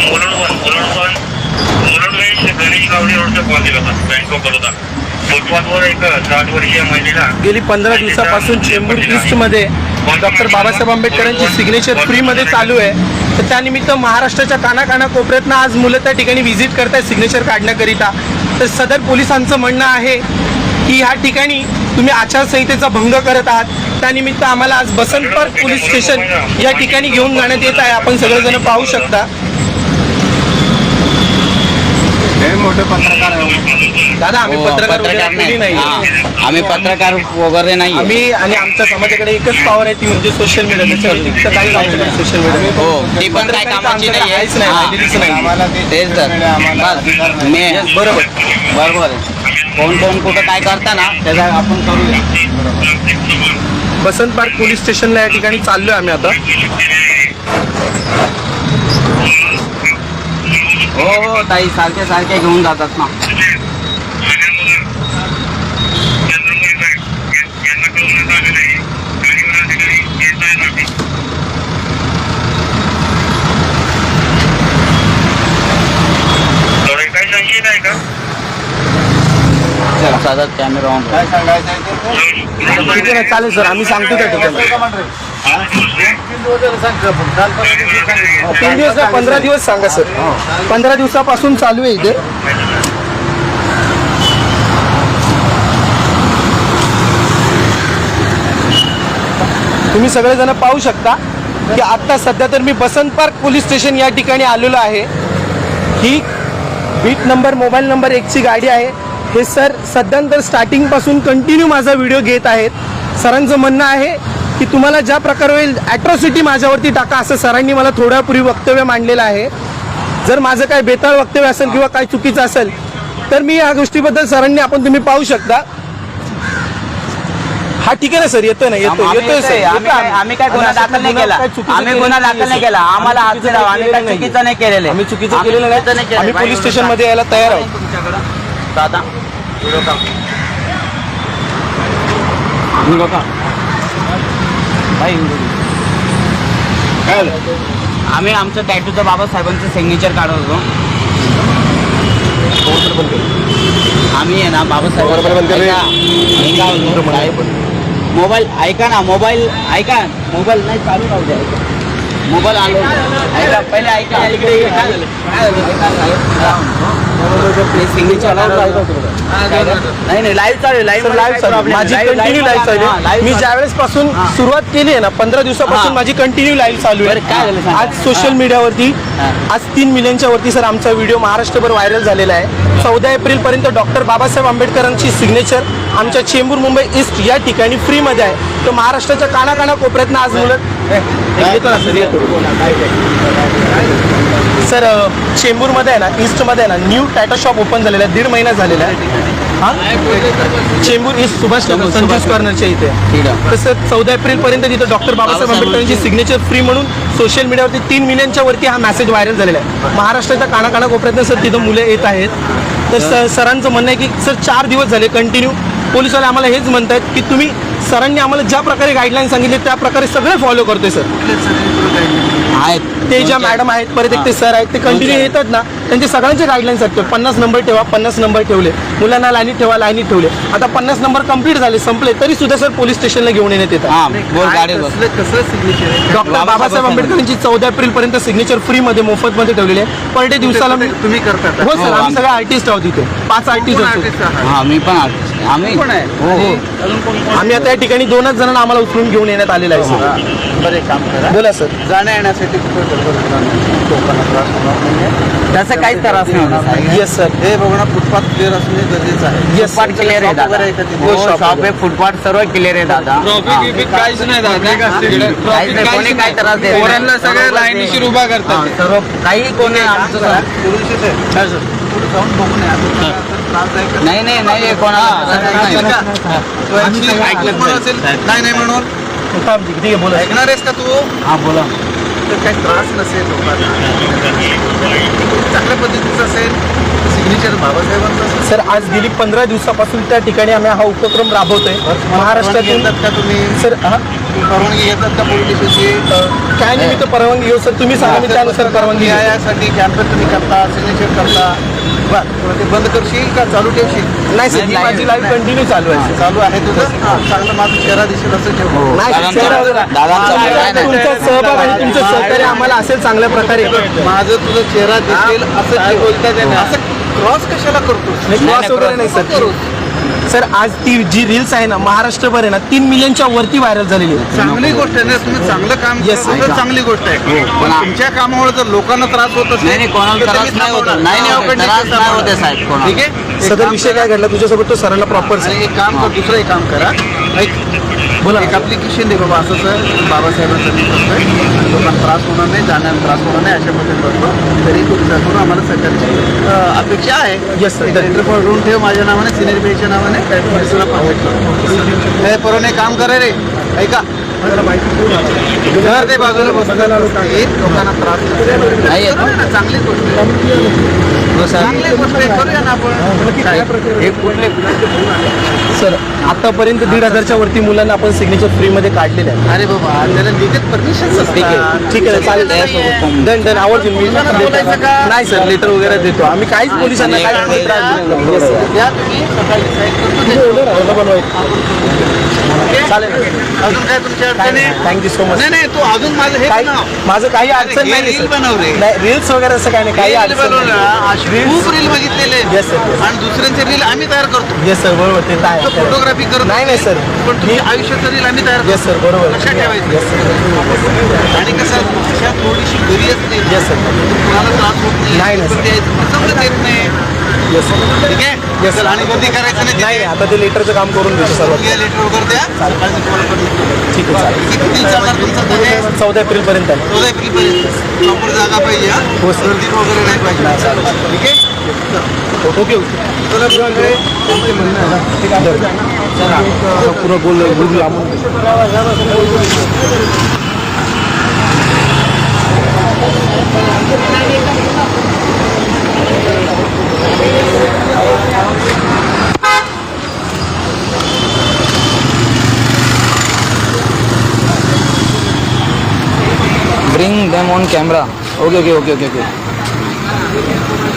Mulund one Mulund one Mulund Ganesh Ganesh Gawade रोडचा call दिला होता बँक ऑफ बरोदा फुटपाथवर एक साठ वर्षीय महिलेला गेली पंधरा दिवसापासून चेंबूर ईस्टमध्ये डॉक्टर बाबासाहेब आंबेडकरांची सिग्नेचर फ्रीमध्ये चालू आहे. तर त्यानिमित्त महाराष्ट्राच्या कानाकाना कोपऱ्यातनं आज मुलं त्या ठिकाणी व्हिजिट करतायत सिग्नेचर काढण्याकरिता. तर सदर पोलिसांचं म्हणणं आहे की ह्या ठिकाणी तुम्ही आचारसंहितेचा भंग करत आहात. त्यानिमित्त आम्हाला आज बसंत पार्क पोलीस स्टेशन या ठिकाणी घेऊन जाण्यात येत आहे. आपण सगळेजण पाहू शकता. हे मोठे पत्रकार आहे दादा आम्ही हो, पत्रकार वगैरे नाही. नाही हा, आम्ही पत्रकार वगैरे नाही आम्ही आणि आमच्या समाजाकडे एकच पॉवर आहे ती म्हणजे सोशल मीडिया काही नाही सोशल मीडिया हो ती पण काही कामाची नाही काहीच नाही हा. राहिलेलीच नाही. आम्हाला ते तेच तर. आम्हाला बस. अधिकार नाही. मी बरोबर. बरोबर आहे. कोण कोण कुठं काय करता ना त्याचा आपण करूया. बसंत पार्क पोलीस स्टेशनला या ठिकाणी चाललोय आम्ही आता. हो हो ताई सारखे सारखे घेऊन जातात ना काही संशय नाही का चला साधा कॅमेरा ऑन काय सांगायचं आहे ते? ठीक आहे ना चालेल सर आम्ही सांगतो त्या ठिकाणी हा? तीन दिवस नाही पंधरा दिवस सांगा सर. पंधरा दिवसापासून चालू आहे इथे. तुम्ही सगळेजण पाहू शकता की आता सध्या तर मी बसंत पार्क पोलीस स्टेशन या ठिकाणी आलेलो आहे. ही बीट नंबर मोबाईल नंबर एकची गाडी आहे. हे सर सध्यांतर स्टार्टिंगपासून कंटिन्यू माझा व्हिडिओ घेत आहेत. सरांचं म्हणणं आहे की तुम्हाला ज्या प्रकारे होईल ॲट्रॉसिटी माझ्यावरती टाका असं सरांनी मला थोड्यापूर्वी वक्तव्य मांडलेलं आहे. जर माझं काय बेताळ वक्तव्य असेल किंवा काय चुकीचं असेल तर मी या गोष्टीबद्दल सरांनी आपण तुम्ही पाहू शकता. हा ठीक आहे ना सर? येतोय ना? येतोय आम्ही येतोय सर. आम्ही काय- आम्ही काय गुन्हा दाखल नाही केला. आम्ही गुन्हा दाखल नाही. केला. आम्हाला आम्ही चुकीचं काय केलेलं चुकीचं नाही केलेलं. आम्ही चुकीचं आम्ही केलेलं नाही. आम्ही पोलीस व्हिडिओ स्टेशनमध्ये टाक. यायला तयार आहोत. तुमच्याकडं. दादा. काय? आम्ही आमचं टॅटूचं बाबासाहेबांचं सिग्नेचर काढत होतो. आम्ही आहे ना. बाबासाहेब मोबाईल ऐका ना मोबाईल ऐका. मोबाईल नाही चालू राहू द्या मोबाईल आलो. ऐका पहिले ऐका. इकडे ये. काय झालं? काय झालं? सिग्नेचर नाही नाही लाईव्ह चालू लाईव्ह लाईव्ह चालू माझी कंटिन्यू लाईव्ह चालू आहे. मी ज्यावेळेस पासून. सुरुवात केली आहे ना पंधरा दिवसापासून. माझी कंटिन्यू लाईव्ह चालू आहे. आज सोशल मीडियावरती. आज तीन मिलियनच्या वरती सर आमचा व्हिडिओ महाराष्ट्रभर व्हायरल झालेला आहे. चौदा एप्रिल पर्यंत डॉक्टर बाबासाहेब आंबेडकरांची सिग्नेचर आमच्या चेंबूर मुंबई ईस्ट या ठिकाणी फ्रीमध्ये आहे. तर महाराष्ट्राच्या कानाकाना कोपऱ्यातनं आज मुलं सर? चेंबूरमध्ये आहे ना ईस्टमध्ये आहे ना न्यू टाटा शॉप ओपन झालेला आहे. दीड महिना झालेला आहे. हा? चेंबूर ईस्ट सुभाष नगर संजूस कॉर्नरच्या इथे. तसं चौदा एप्रिल पर्यंत तिथं डॉक्टर बाबासाहेब आंबेडकरांची सिग्नेचर फ्री म्हणून सोशल मीडियावरती तीन मिलियनच्या वरती हा मेसेज व्हायरल झालेला आहे. महाराष्ट्राच्या कानाकाना कोपऱ्यातनं सर तिथं मुलं येत आहेत. तर स- सरांचं म्हणणं आहे की सर चार दिवस झाले कंटिन्यू पोलिसवाले आम्हाला हेच म्हणतात की तुम्ही सरांनी आम्हाला ज्या प्रकारे गाईडलाईन सांगितले त्या प्रकारे सगळे फॉलो करतोय सर. आहेत. ते ज्या मॅडम आहेत परत एक ते सर आहेत ते कंटिन्यू येतात ना त्यांचे सगळ्यांचे गाईडलाईन्स आहेत. पन्नास नंबर ठेवा पन्नास नंबर ठेवले. मुलांना लाईनीत ठेवा लाईनीत ठेवले. आता पन्नास नंबर कंप्लीट झाले संपले तरी सुद्धा सर पोलीस स्टेशनला घेऊन येण्यात येतात. हा डॉक्टर बाबासाहेब आंबेडकरांची चौदा एप्रिल पर्यंत सिग्नेचर फ्री मध्ये मोफत मध्ये ठेवलेली आहे. पर डे दिवसाला तुम्ही करता हो सर आम्ही सगळे आर्टिस्ट आहोत इथे. पाच आर्टिस्ट असतो हा मी पण artist आहे. आम्ही हो हो आम्ही आता या ठिकाणी दोनच जणांना आम्हाला उचलून घेऊन येण्यात आलेलं आहे सर. बरं एक काम करा. बोला सर. जाण्या येण्यासाठी कुठे गडबड होणार नाही. लोकांना त्रास होणार नाही त्याचं काहीच त्रास नाही. होणार साहेब. येस सर हे बघणं फुटपाथ क्लिअर असणे गरजेचं आहे. येस फुटपाथ क्लिअर आहे दादा. वगैरे आहे? हो shop शॉप. आहे फुटपाथ सर्व क्लिअर आहे दादा. हा. काहीच नाही काहीच नाही. कोणी काय त्रास देत नाही. पोरांना सगळ्या लाईनीशीर उभा हा, करतात सर्व काही कोणी आमचं नाही. नाही नाही कोणाला ऐकलं का? तू ऐकलं- ऐकलं कोण असेल? नाही नाही म्हणून. ठीक आहे बोला. ऐकणार आहेस का तू? हा बोला. तर काही त्रास नसेल लोकांना. चांगल्या पद्धतीचं असेल सिग्नेचर बाबासाहेबांचं असेल. सर आज गेली पंधरा दिवसापासून त्या ठिकाणी आम्ही हा उपक्रम राबवतोय. परवानगी महाराष्ट्रातून घेतात का तुम्ही? सर हा? परवानगी घेतात का पोलीस स्टेशनची काय निमित्त परवानगी घेऊ सर? तुम्ही सांगा मी त्यानुसार परवानगी. यासाठी कॅम्पेन तुम्ही करता सिग्नेचर करता बरं. ते बंद करशील का चालू ठेवशील? नाही सर ही माझी लाईव्ह कंटिन्यू चालू आहे सर. चालू आहे तुझं? हा, चांगलं माझा चेहरा दिसेल असं ठेव. नाही सर, दादांचा- चेहरा वगैरे- दादांचा आम्हाला मुलगा आहे ना. तुमचा सहभाग आणि तुमचं सहकार्य आम्हाला असेल चांगल्या प्रकारे. माझं तुझा चेहरा दिसेल असं. बोलताय त्याने? असं क्रॉस कशाला करतो नाही, क्रॉस वगैरे नाही सर. सर आज ती जी रील्स आहे ना महाराष्ट्रभर आहे ना तीन मिलियनच्या वरती व्हायरल झालेली आहे. चांगली गोष्ट आहे ना तुम्ही चांगलं काम Yes, करता तर चांगली गोष्ट आहे. पण पण तुमच्या कामामुळे जर लोकांना त्रास होत असेल. नाही नाही कोणाला त्रास त्यांनी नाही होत. नाही नाही त्रास नाही नाही होते साहेब कोणाला. ठीक आहे? एक सदर काम विषय करा. काय घडला? तुझ्यासोबत तो सरांना प्रॉपर आणि एक काम कर दुसरं एक काम करा. बोला. एक अप्लिकेशन दे बाबा असं सर बाबासाहेबांचं मी करतोय. लोकांना त्रास होणार नाही जाण्याला त्रास होणार नाही अशा पद्धतीने करतो. तरी तुमच्याकडून आम्हाला सरकारची अपेक्षा आहे. Sir. एक लेटर करून ठेव माझ्या नावाने सिनियर बीच्या नावाने पोलिसांना पाठवत. करतो हे काम करा रे. ऐका. ते बाजूला बसलेला लोकांना त्रास नाही. चांगली गोष्ट कुठले सर आतापर्यंत दीड हजारच्या वरती मुलांना आपण सिग्नेचर फ्री मध्ये काढलेले आहे अरे बाबा त्याला लिगल परमिशन ठीक आहे. ठीक आहे चालेल. Done done. आवडतील मी? नाही सर लेटर वगैरे देतो. आम्ही काहीच पोलिसांना. चालेल. अजून काय तुमच्या अडचणी? थँक्यू सो मच नाही नाही तू अजून माझं हे माझं काही अडचण नाही रील्स वगैरे असं काही नाही काही अडचण बनवलं नाही. ना, अशी Reels- खूप रील sir, yes. आणि दुसऱ्यांचे रील आम्ही तयार करतो. येस सर बरोबर ते तर आहे. फोटोग्राफी करत नाही नाही सर पण तुम्ही आयुष्याचं रील आम्ही तयार येस करतो. सर बरोबर लक्षात ठेवायचं? येस सर आणि कसं भाषा थोडीशी घरी असते येस सर कुणाला त्रास होत नाही, नाही, पण. ते समजत येत नाही. येस सर ठीक आहे? Yes, sir. चल, आणि गर्दी करायचं नाही नाही नाही, आता ते लेटरचं काम करून देतो घ्या लेटर वगैरे द्या. सकाळचं तुम्हाला. ठीक आहे चालेल. किती दिवस चालणार तुमचं पुणे चौदा एप्रिल पर्यंत आहे. चौदा एप्रिल पर्यंत. प्रॉपर जागा पाहिजे हा. हो. गर्दी वगैरे नाही पाहिजे. ठीक आहे? ओके ओके चला पुढे. आमचे म्हणणं आहे ना. ठीक आहे पुरं गोल गोल लांबून bring them on camera okay okay okay okay okay